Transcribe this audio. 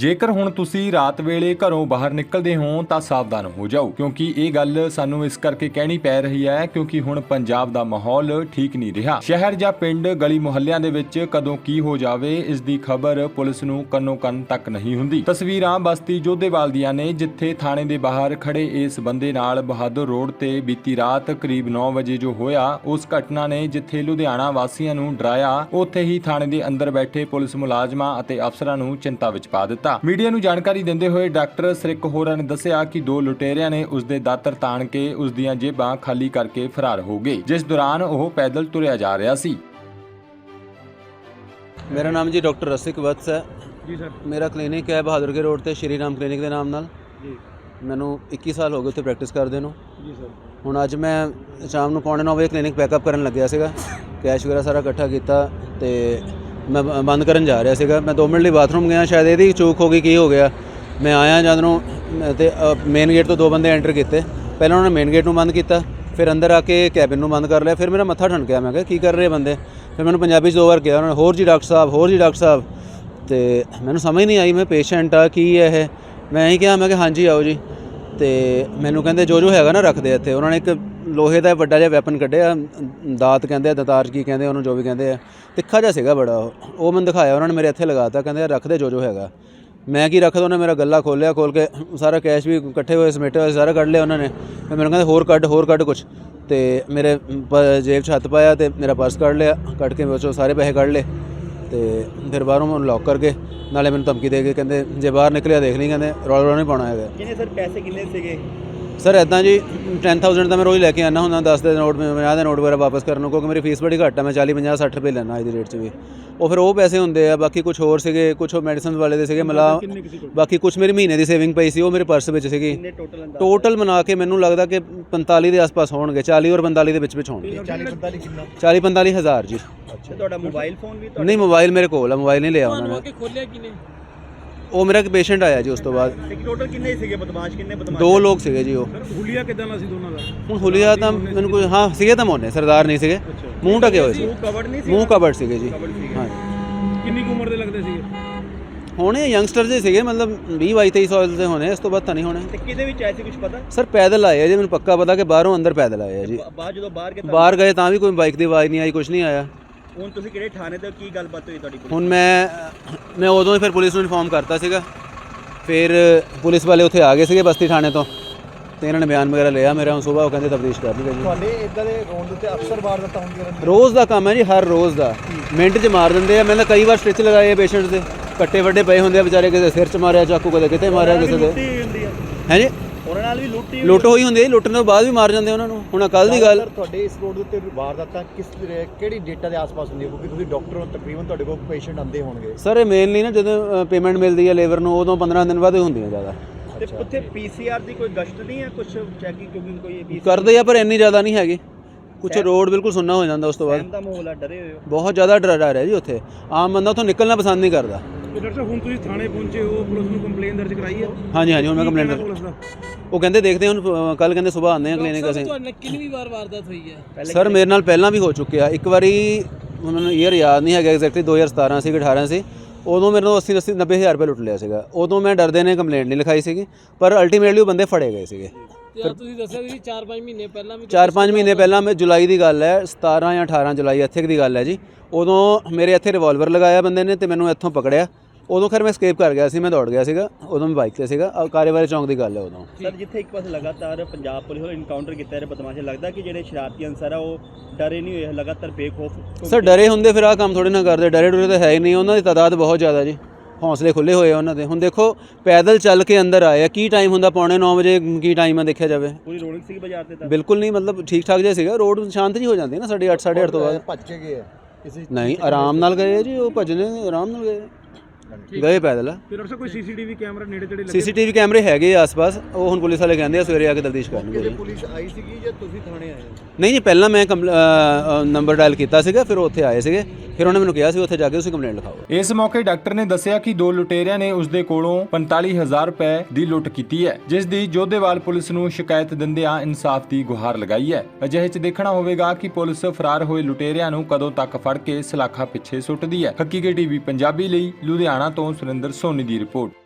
ਜੇਕਰ ਹੁਣ ਤੁਸੀਂ ਰਾਤ ਵੇਲੇ ਘਰੋਂ ਬਾਹਰ ਨਿਕਲਦੇ ਹੋ, ਤਾਂ ਸਾਵਧਾਨ ਹੋ ਜਾਓ, ਕਿਉਂਕਿ ਇਹ ਗੱਲ ਸਾਨੂੰ ਇਸ ਕਰਕੇ ਕਹਿਣੀ ਪੈ ਰਹੀ ਹੈ, ਕਿਉਂਕਿ ਹੁਣ ਪੰਜਾਬ ਦਾ ਮਾਹੌਲ ਠੀਕ ਨਹੀਂ ਰਿਹਾ। ਸ਼ਹਿਰ ਜਾਂ ਪਿੰਡ ਗਲੀ ਮੁਹੱਲਿਆਂ ਦੇ ਵਿੱਚ ਕਦੋਂ ਕੀ ਹੋ ਜਾਵੇ, ਇਸ ਦੀ ਖਬਰ ਪੁਲਿਸ ਨੂੰ ਕੰਨੋ ਕੰਨ ਤੱਕ ਨਹੀਂ ਹੁੰਦੀ। ਤਸਵੀਰਾਂ ਬਸਤੀ ਜੋਧੇਵਾਲ ਦੀਆਂ ਨੇ, ਜਿੱਥੇ ਥਾਣੇ ਦੇ ਬਾਹਰ ਖੜੇ ਇਸ ਬੰਦੇ ਨਾਲ ਬਹਾਦਰ ਰੋਡ ਤੇ ਬੀਤੀ ਰਾਤ ਕਰੀਬ 9 ਵਜੇ ਜੋ ਹੋਇਆ, ਉਸ ਘਟਨਾ ਨੇ ਜਿੱਥੇ ਲੁਧਿਆਣਾ ਵਾਸੀਆਂ ਨੂੰ ਡਰਾਇਆ, ਉੱਥੇ ਹੀ ਥਾਣੇ ਦੇ ਅੰਦਰ ਬੈਠੇ ਪੁਲਿਸ ਮੁਲਾਜ਼ਮਾਂ ਅਤੇ ਅਫਸਰਾਂ ਨੂੰ ਚਿੰਤਾ ਵਿੱਚ ਪਾ ਦਿੱਤਾ। ਮੀਡੀਆ ਨੂੰ ਜਾਣਕਾਰੀ ਦਿੰਦੇ ਹੋਏ ਡਾਕਟਰ ਸ੍ਰਿਕ ਹੋਰਾਂ ਨੇ ਦੱਸਿਆ ਕਿ ਦੋ ਲੁਟੇਰਿਆਂ ਨੇ ਉਸ ਦੇ ਦਾਤਰ ਤਾਣ ਕੇ ਉਸ ਦੀਆਂ ਜੇਬਾਂ ਖਾਲੀ ਕਰਕੇ ਫਰਾਰ ਹੋ ਗਏ ਜਿਸ ਦੌਰਾਨ ਉਹ ਪੈਦਲ ਤੁਰਿਆ ਜਾ ਰਿਹਾ ਸੀ। ਮੇਰਾ ਨਾਮ ਜੀ ਡਾਕਟਰ ਰਸਿਕ ਵਤਸ ਹੈ। ਜੀ ਸਰ। ਮੇਰਾ ਕਲੀਨਿਕ ਹੈ ਬਹਾਦਰਗੜ੍ਹ ਰੋਡ ਤੇ ਸ਼੍ਰੀ ਰਾਮ ਕਲੀਨਿਕ ਦੇ ਨਾਮ ਨਾਲ। ਜੀ। ਮੈਨੂੰ 21 ਸਾਲ ਹੋ ਗਏ ਉੱਥੇ ਪ੍ਰੈਕਟਿਸ ਕਰਦੇ ਨੂੰ। ਜੀ ਸਰ। ਹੁਣ ਅੱਜ ਮੈਂ ਸ਼ਾਮ ਨੂੰ ਪੌਣੇ 9 ਵਜੇ ਕਲੀਨਿਕ ਪੈਕਅਪ ਕਰਨ ਲੱਗਿਆ ਸੀਗਾ। ਕੈਸ਼ ਵਗੈਰਾ ਸਾਰਾ ਇਕੱਠਾ ਕੀਤਾ ਤੇ ਮੈਂ ਬੰਦ ਕਰਨ ਜਾ ਰਿਹਾ ਸੀਗਾ। ਮੈਂ 2 ਮਿੰਟ ਲਈ ਬਾਥਰੂਮ ਗਿਆ, ਸ਼ਾਇਦ ਇਹਦੀ ਚੂਕ ਹੋ ਗਈ, ਕੀ ਹੋ ਗਿਆ। ਮੈਂ ਆਇਆ ਜਦ ਨੂੰ, ਮੈਂ ਤੇ ਮੇਨ ਗੇਟ ਤੋਂ ਦੋ ਬੰਦੇ ਐਂਟਰ ਕੀਤੇ। ਪਹਿਲਾਂ ਉਹਨਾਂ ਨੇ ਮੇਨ ਗੇਟ ਨੂੰ ਬੰਦ ਕੀਤਾ, ਫਿਰ ਅੰਦਰ ਆ ਕੇ ਕੈਬਿਨ ਨੂੰ ਬੰਦ ਕਰ ਲਿਆ, ਫਿਰ ਮੇਰਾ ਮੱਥਾ ਠਣਕਿਆ। ਮੈਂ ਕਿਹਾ, ਕੀ ਕਰ ਰਹੇ ਬੰਦੇ? ਫਿਰ ਮੈਨੂੰ ਪੰਜਾਬੀ 'ਚ ਦੋ ਵਾਰ ਕਿਹਾ ਉਹਨਾਂ ਨੇ, ਹੋਰ ਜੀ ਡਾਕਟਰ ਸਾਹਿਬ, ਹੋਰ ਜੀ ਡਾਕਟਰ ਸਾਹਿਬ। ਤੇ ਮੈਨੂੰ ਸਮਝ ਨਹੀਂ ਆਈ, ਮੈਂ ਪੇਸ਼ੈਂਟ ਆ, ਕੀ ਹੈ ਇਹ? ਮੈਂ ਹੀ ਕਿਹਾ, ਮੈਂ ਕਿ ਹਾਂਜੀ, ਆਓ ਜੀ। ਤੇ ਮੈਨੂੰ ਕਹਿੰਦੇ ਜੋ ਜੋ ਹੈਗਾ ਨਾ, ਰੱਖਦੇ ਇੱਥੇ। ਉਹਨਾਂ ਨੇ ਇੱਕ ਲੋਹੇ ਦਾ ਵੱਡਾ ਜਿਹਾ ਵੈਪਨ ਕੱਢਿਆ, ਦਾਤ ਕਹਿੰਦੇ ਆ, ਦਤਾਰ ਕੀ ਕਹਿੰਦੇ ਉਹਨੂੰ ਜੋ ਵੀ ਕਹਿੰਦੇ ਆ, ਤਿੱਖਾ ਜਿਹਾ ਸੀਗਾ ਬੜਾ ਉਹ। ਉਹ ਮੈਨੂੰ ਦਿਖਾਇਆ, ਉਹਨਾਂ ਨੇ ਮੇਰੇ ਇੱਥੇ ਲਗਾਤਾ ਕਹਿੰਦੇ ਆ ਰੱਖਦੇ ਜੋ ਜੋ ਹੈਗਾ। ਮੈਂ ਕੀ ਰੱਖਦਾ ਉਹਨੇ ਮੇਰਾ ਗੱਲਾ ਖੋਲਿਆ ਖੋਲ ਕੇ ਸਾਰਾ ਕੈਸ਼ ਵੀ ਇਕੱਠੇ ਹੋਏ, ਸਮੇਟੇ ਹੋਏ, ਸਾਰਾ ਕੱਢ ਲਿਆ ਉਹਨਾਂ ਨੇ। ਫਿਰ ਮੈਨੂੰ ਕਹਿੰਦੇ, ਹੋਰ ਕੱਢ ਹੋਰ ਕੱਢ ਕੁਝ ਤੇ ਮੇਰੇ ਪ- ਜੇਬ 'ਚ ਹੱਥ ਪਾਇਆ ਤੇ ਮੇਰਾ ਪਰਸ ਕੱਢ ਲਿਆ, ਕੱਢ ਕੇ ਵਿੱਚੋਂ ਸਾਰੇ ਪੈਸੇ ਕੱਢ ਲਏ। ਤੇ ਫਿਰ ਬਾਹਰੋਂ ਮੈਨੂੰ ਲੌਕ ਕਰਕੇ, ਨਾਲੇ ਮੈਨੂੰ ਧਮਕੀ ਦੇ ਕੇ ਕਹਿੰਦੇ, ਜੇ ਬਾਹਰ ਨਿਕਲਿਆ, ਦੇਖ ਲਈ ਕਹਿੰਦੇ, ਰੌਲਾ ਰੌਲਾ ਨਹੀਂ ਪਾਉਣਾ ਹੈਗਾ। ਕਿੰਨੇ ਸਰ, ਪੈਸੇ ਕਿੰਨੇ ਸੀਗੇ? ਸਰ ਇਦਾਂ ਜੀ 10000 ਦਾ ਮੈਂ ਰੋਜ਼ ਲੈ ਕੇ ਆਨਾ ਹੁੰਦਾ 10 ਦੇ ਨੋਟ 50 ਦੇ ਨੋਟ ਵਗੈਰਾ ਵਾਪਸ ਕਰਨ ਨੂੰ ਕਿਉਂਕਿ ਮੇਰੀ ਫੀਸ ਬੜੀ ਘੱਟ ਹੈ ਮੈਂ 40 50 60 ਰੁਪਏ ਲੈਣਾ ਅੱਜ ਦੀ ਰੇਟ 'ਚ ਵੀ। ਉਹ ਫਿਰ ਉਹ ਪੈਸੇ ਹੁੰਦੇ ਆ ਬਾਕੀ ਕੁਝ ਹੋਰ ਸੀਗੇ ਕੁਝ ਮੈਡੀਸਨ ਵਾਲੇ ਦੇ ਸੀਗੇ ਮਲਾ ਬਾਕੀ ਕੁਝ ਮੇਰੀ ਮਹੀਨੇ ਦੀ ਸੇਵਿੰਗ ਪਈ ਸੀ ਉਹ ਮੇਰੇ ਪਰਸ ਵਿੱਚ ਸੀਗੀ। ਟੋਟਲ ਅੰਦਾਜ਼? ਟੋਟਲ ਮਿਲਾ ਕੇ ਮੈਨੂੰ ਲੱਗਦਾ ਕਿ 45 ਦੇ ਆਸ-ਪਾਸ ਹੋਣਗੇ 40 ਔਰ 45 ਦੇ ਵਿੱਚ ਵਿੱਚ ਹੋਣਗੇ। 40 45 ਕਿੰਨਾ? 40 45 ਹਜ਼ਾਰ ਜੀ। ਅੱਛਾ ਤੁਹਾਡਾ ਮੋਬਾਈਲ ਫੋਨ ਵੀ ਨਹੀਂ ਮੋਬਾਈਲ ਮੇਰੇ ਕੋਲ ਆ ਮੋਬਾਈਲ ਨਹੀਂ ਲਿਆ ਉਹਨਾਂ ਨੇ। ਕਿ ਖੋਲਿਆ ਕਿਨੇ? ਉਹ ਮੇਰਾ ਇੱਕ ਪੇਸ਼ੈਂਟ ਆਇਆ ਜੀ ਉਸ ਤੋਂ ਬਾਅਦ। ਟੋਟਲ ਕਿੰਨੇ ਸੀਗੇ ਬਦਮਾਸ਼? ਕਿੰਨੇ ਬਦਮਾਸ਼ ਦੋ ਲੋਕ ਸੀਗੇ ਜੀ ਉਹ। ਹੁਲੀਆ ਕਿਦਾਂ ਦਾ ਸੀ ਦੋਨਾਂ ਦਾ? ਹੁਣ ਹੁਲੀਆ ਤਾਂ ਮੈਨੂੰ ਕੋਈ ਹਾਂ ਸੀਗੇ ਤਾਂ ਮੋਨੇ ਸਰਦਾਰ ਨਹੀਂ ਸੀਗੇ। ਮੂੰਹ ਢਕੇ ਹੋਏ ਸੀ। ਮੂੰਹ ਕਵਰਡ ਸੀਗੇ? ਜੀ। ਹਾਂ। ਕਿੰਨੀ ਉਮਰ ਦੇ ਲੱਗਦੇ ਸੀਗੇ? ਹੋਣੇ ਯੰਗਸਟਰ ਜੇ ਸੀਗੇ ਮਤਲਬ 20 22 23 ਸਾਲ ਦੇ ਹੋਣੇ ਇਸ ਤੋਂ ਬਾਅਦ ਤਾਂ ਨਹੀਂ ਹੋਣੇ। ਤੇ ਕਿਹਦੇ ਵਿੱਚ ਆਏ ਸੀ ਕੁਝ ਪਤਾ? ਸਰ ਪੈਦਲ ਆਏ ਆ ਜੀ ਮੈਨੂੰ ਪੱਕਾ ਪਤਾ ਕਿ ਬਾਹਰੋਂ ਅੰਦਰ ਪੈਦਲ ਆਏ ਆ ਜੀ। ਬਾਹਰ ਜਦੋਂ ਬਾਹਰ ਕਿਤਾ ਬਾਹਰ ਗਏ ਤਾਂ ਵੀ ਕੋਈ ਬਾਈਕ ਦੀ ਆਵਾਜ਼ ਨਹੀਂ ਆਈ ਕੁਝ ਨਹੀਂ ਆਇਆ। ਹੁਣ ਤੁਸੀਂ ਕਿਹੜੇ ਥਾਣੇ ਤੇ? ਕੀ ਗੱਲਬਾਤ ਹੋਈ ਤੁਹਾਡੀ ਪੁਲਿਸ ਹੁਣ ਮੈਂ ਮੈਂ ਉਦੋਂ ਹੀ ਫਿਰ ਪੁਲਿਸ ਨੂੰ ਇਨਫੋਰਮ ਕਰਤਾ ਸੀਗਾ। ਫਿਰ ਪੁਲਿਸ ਵਾਲੇ ਉੱਥੇ ਆ ਗਏ ਸੀਗੇ ਬਸਤੀ ਥਾਣੇ ਤੋਂ ਤੇ ਇਹਨਾਂ ਨੇ ਬਿਆਨ ਵਗੈਰਾ ਲਿਆ ਮੇਰਾ। ਹੁਣ ਸਵੇਰ ਉਹ ਕਹਿੰਦੇ ਤਬਦੀਸ਼ ਕਰ ਲਈਏ ਜੀ। ਤੁਹਾਡੇ ਇਦਾਂ ਦੇ ਰੋਡ ਦੇ ਉੱਤੇ ਅਕਸਰ ਵਾਰਦਾਤਾਂ ਹੁੰਦੀਆਂ ਰਹਿੰਦੀਆਂ। ਰੋਜ਼ ਦਾ ਕੰਮ ਹੈ ਜੀ ਹਰ ਰੋਜ਼ ਦਾ। ਮਿੰਟ 'ਚ ਮਾਰ ਦਿੰਦੇ ਆ। ਮੈਂ ਤਾਂ ਕਈ ਵਾਰ ਸਟਿਚ ਲਗਾਏ ਆ ਪੇਸ਼ੈਂਟਸ ਦੇ। ਕੱਟੇ ਵੱਡੇ ਪਏ ਹੁੰਦੇ ਆ ਵਿਚਾਰੇ ਕਿਸੇ ਸਿਰ 'ਚ ਮਾਰਿਆ ਚਾਕੂ ਕਦੇ ਕਿਤੇ ਮਾਰਿਆ ਕਿਸੇ ਦੇ। ਹੈ ਜੀ? ਉਹਨਾਂ ਨਾਲ ਵੀ ਲੁੱਟੀ ਲੁੱਟ ਹੋਈ ਹੁੰਦੀ ਹੈ ਲੁੱਟਣ ਤੋਂ ਬਾਅਦ ਵੀ ਮਾਰ ਜਾਂਦੇ ਉਹਨਾਂ ਨੂੰ। ਹੁਣ ਕੱਲ ਦੀ ਗੱਲ ਤੁਹਾਡੇ ਇਸ ਰੋਡ ਦੇ ਉੱਤੇ ਵਾਰਦਾਤਾਂ ਕਿਸ ਕਿਹੜੀ ਡੇਟਾ ਦੇ ਆਸ-ਪਾਸ ਹੁੰਦੀਆਂ? ਕਿਉਂਕਿ ਤੁਸੀਂ ਡਾਕਟਰ ਹੋ ਤਕਰੀਬਨ ਤੁਹਾਡੇ ਕੋਲ ਪੇਸ਼ੈਂਟ ਆਉਂਦੇ ਹੋਣਗੇ। ਸਰ ਇਹ ਮੇਨਲੀ ਨਾ ਜਦੋਂ ਪੇਮੈਂਟ ਮਿਲਦੀ ਹੈ ਲੇਬਰ ਨੂੰ ਉਦੋਂ 15 ਦਿਨ ਬਾਅਦ ਹੀ ਹੁੰਦੀਆਂ ਜ਼ਿਆਦਾ। ਤੇ ਉੱਥੇ ਪੀਸੀਆਰ ਦੀ ਕੋਈ ਗਸ਼ਤ ਨਹੀਂ ਹੈ ਕੁਝ ਚੈਕਿੰਗ ਕਿਉਂਕਿ ਕੋਈ ਕਰਦੇ ਆ ਪਰ ਇੰਨੀ ਜ਼ਿਆਦਾ ਨਹੀਂ ਹੈਗੀ। ਕੁਝ ਰੋਡ ਬਿਲਕੁਲ ਸੁੰਨਾ ਹੋ ਜਾਂਦਾ ਉਸ ਤੋਂ ਬਾਅਦ। ਸਹਿਮ ਦਾ ਮਾਹੌਲ ਆ ਡਰੇ ਹੋਏ ਹੋ? ਬਹੁਤ ਜ਼ਿਆਦਾ ਡਰ ਡਰ ਹੈ ਜੀ ਉੱਥੇ। ਆਮ ਬੰਦਾ ਉੱਥੋਂ ਨਿਕਲਣਾ ਪਸੰਦ ਨਹੀਂ ਕਰਦਾ। ਤੇ ਡਾਕਟਰ ਸਾਹਿਬ ਹੁਣ ਤੁਸੀਂ ਥਾਣੇ ਪਹੁੰਚੇ ਹੋ ਪੁਲਿਸ ਨੂੰ ਕੰਪਲੇਨ ਦਰਜ ਕਰਾਈ ਹੈ ਹਾਂਜੀ ਹਾਂਜੀ ਹੁਣ ਮੈਂ ਕੰਪਲੇਂਟ ਪੁਲਿਸ ਦਾ? ਉਹ ਕਹਿੰਦੇ ਦੇਖਦੇ ਹਾਂ ਹੁਣ ਕੱਲ ਕਹਿੰਦੇ ਸਵੇਰ ਆਉਂਦੇ ਆ ਕਲੀਨਿਕ ਅਸੀਂ। ਤੁਹਾਡੇ ਨਾਲ ਕਿੰਨੀ ਵਾਰ ਵਾਰਦਾਤ ਹੋਈ ਹੈ ਸਰ ਮੇਰੇ ਨਾਲ ਪਹਿਲਾਂ ਵੀ ਹੋ ਚੁੱਕਿਆ। ਇੱਕ ਵਾਰੀ ਈਅਰ ਯਾਦ ਨਹੀਂ ਹੈਗਾ ਐਗਜ਼ੈਕਟਲੀ 2017 ਸੀ ਕਿ 18 ਸੀ। ਉਦੋਂ ਮੇਰੇ ਤੋਂ 80 80 90000 ਰੁਪਏ ਲੁੱਟ ਲਿਆ ਸੀਗਾ। ਉਦੋਂ ਮੈਂ ਡਰਦੇ ਨੇ ਕੰਪਲੇਂਟ ਨਹੀਂ ਲਿਖਾਈ ਸੀਗੀ ਪਰ ਅਲਟੀਮੇਟਲੀ ਉਹ ਬੰਦੇ ਫੜੇ ਗਏ ਸੀਗੇ। ਤੇ ਤੁਸੀਂ ਦੱਸਿਆ ਸੀ 4-5 ਮਹੀਨੇ ਪਹਿਲਾਂ ਵੀ 4-5 ਮਹੀਨੇ ਪਹਿਲਾਂ ਮੈਂ ਜੁਲਾਈ ਦੀ ਗੱਲ ਹੈ 17 ਜਾਂ 18 ਜੁਲਾਈ ਇੱਥੇ ਦੀ ਗੱਲ ਹੈ ਜੀ। ਉਦੋਂ ਮੇਰੇ ਇੱਥੇ ਰਿਵਾਲਵਰ ਲਗਾਇਆ ਬੰਦੇ ਨੇ ਤੇ ਮੈਨੂੰ ਇੱਥੋਂ ਪਕੜਿਆ। ਉਦੋਂ ਖੈਰ ਮੈਂ escape ਕਰ ਗਿਆ ਸੀ ਮੈਂ ਦੌੜ ਗਿਆ ਸੀਗਾ ਉਦੋਂ ਮੈਂ ਬਾਈਕ ਤੇ ਸੀਗਾ। ਆਹ ਕਾਰੇਵਾਰੀ ਚੌਂਕ ਦੀ ਗੱਲ ਹੈ ਉਦੋਂ। ਸਰ ਜਿੱਥੇ ਇੱਕ ਪਾਸੇ ਲਗਾਤਾਰ ਪੰਜਾਬ ਪੁਲਿਸ ਵੱਲੋਂ ਇਨਕਾਊਂਟਰ ਕੀਤਾ ਜਾ ਰਿਹਾ ਬਦਮਾਸ਼ ਲੱਗਦਾ ਕਿ ਜਿਹੜੇ ਸ਼ਰਾਰਤੀ ਅਨਸਰ ਆ ਉਹ ਡਰੇ ਨਹੀਂ ਹੋਏ ਲਗਾਤਾਰ ਬੇਖੌਫ ਸਰ ਡਰੇ ਹੁੰਦੇ ਫਿਰ ਆਹ ਕੰਮ ਥੋੜੇ ਨਾ ਕਰਦੇ ਡਰੇ ਡਰੇ ਤਾਂ ਹੈ ਹੀ ਨਹੀਂ ਉਹਨਾਂ ਦੀ ਤਾਦਾਦ ਬਹੁਤ ਜ਼ਿਆਦਾ ਜੀ। ਹੌਸਲੇ ਖੁੱਲੇ ਹੋਏ ਆ ਉਹਨਾਂ ਦੇ। ਹੁਣ ਦੇਖੋ ਪੈਦਲ ਚੱਲ ਕੇ ਅੰਦਰ ਆਏ ਆ। ਕੀ ਟਾਈਮ ਹੁੰਦਾ? ਪੌਣੇ 9 ਵਜੇ ਕੀ ਟਾਈਮ ਆ ਦੇਖਿਆ ਜਾਵੇ? ਪੂਰੀ ਰੌਣਕ ਸੀ ਬਾਜ਼ਾਰ ਤੇ ਤਾਂ? ਬਿਲਕੁਲ ਨਹੀਂ ਮਤਲਬ ਠੀਕ ਠਾਕ ਜਿਹਾ ਸੀਗਾ। ਰੋਡ ਸ਼ਾਂਤ ਜੀ ਹੋ ਜਾਂਦੀ ਨਾ 8:30 8:30 ਤੋਂ ਬਾਅਦ। ਭੱਜ ਕੇ ਗਏ ਆ। ਕਿਸੇ ਨਹੀਂ ਆਰਾਮ ਨਾਲ ਗਏ ਜੀ ਉਹ ਭਜਨੇ ਆਰਾਮ ਨਾਲ ਗਏ ਗਏ ਪੈਦਲ। ਤੇ ਡਾਕਟਰ ਸਾਹਿਬ ਕੋਈ ਸੀਸੀਟੀਵੀ ਕੈਮਰਾ ਨੇੜੇ ਤੇੜੇ ਲੱਗੇ? ਸੀਸੀਟੀਵੀ ਕੈਮਰੇ ਹੈਗੇ ਆ ਆਸ-ਪਾਸ ਉਹ ਹੁਣ ਪੁਲਿਸ ਵਾਲੇ ਕਹਿੰਦੇ ਆ ਸਵੇਰੇ ਆ ਕੇ ਤਫਤੀਸ਼ ਕਰਨਗੇ ਜੀ ਪੁਲਿਸ ਆਈ ਸੀਗੀ ਜਾਂ ਤੁਸੀਂ ਥਾਣੇ ਆਏ ਹੋ? ਨਹੀਂ ਜੀ ਪਹਿਲਾਂ ਮੈਂ ਨੰਬਰ ਡਾਇਲ ਕੀਤਾ ਸੀਗਾ ਫਿਰ ਉਹ ਉੱਥੇ ਆਏ ਸੀਗੇ ਫਿਰ ਉਹਨੇ ਮੈਨੂੰ ਕਿਹਾ ਸੀ ਉੱਥੇ ਜਾ ਕੇ ਤੁਸੀਂ ਕੰਪਲੇਂਟ ਲਿਖਾਓ। ਇਸ ਮੌਕੇ ਡਾਕਟਰ ਨੇ ਦੱਸਿਆ ਕਿ ਦੋ ਲੁਟੇਰਿਆਂ ਨੇ ਉਸ ਦੇ ਕੋਲੋਂ 45000 ਰੁਪਏ ਦੀ ਲੁੱਟ ਕੀਤੀ ਹੈ ਜਿਸ ਦੀ ਜੋਧੇਵਾਲ ਪੁਲਿਸ ਨੂੰ ਸ਼ਿਕਾਇਤ ਦਿੰਦਿਆਂ ਇਨਸਾਫ ਦੀ ਗੁਹਾਰ ਲਗਾਈ ਹੈ। ਅਜਿਹੇ 'ਚ ਦੇਖਣਾ ਹੋਵੇਗਾ ਕਿ ਪੁਲਿਸ ਫਰਾਰ ਹੋਏ ਲੁਟੇਰਿਆਂ ਨੂੰ ਕਦੋਂ ਤੱਕ ਫੜ ਕੇ ਸਲਾਖਾ ਪਿੱਛੇ ਸੁੱਟਦੀ ਹੈ। ਹਕੀਕੀ ਟੀਵੀ ਪੰਜਾਬੀ ਲਈ ਲੁਧਿਆਣਾ ਤੋਂ ਸੁਰਿੰਦਰ ਸੋਨੀ ਦੀ ਰਿਪੋਰਟ।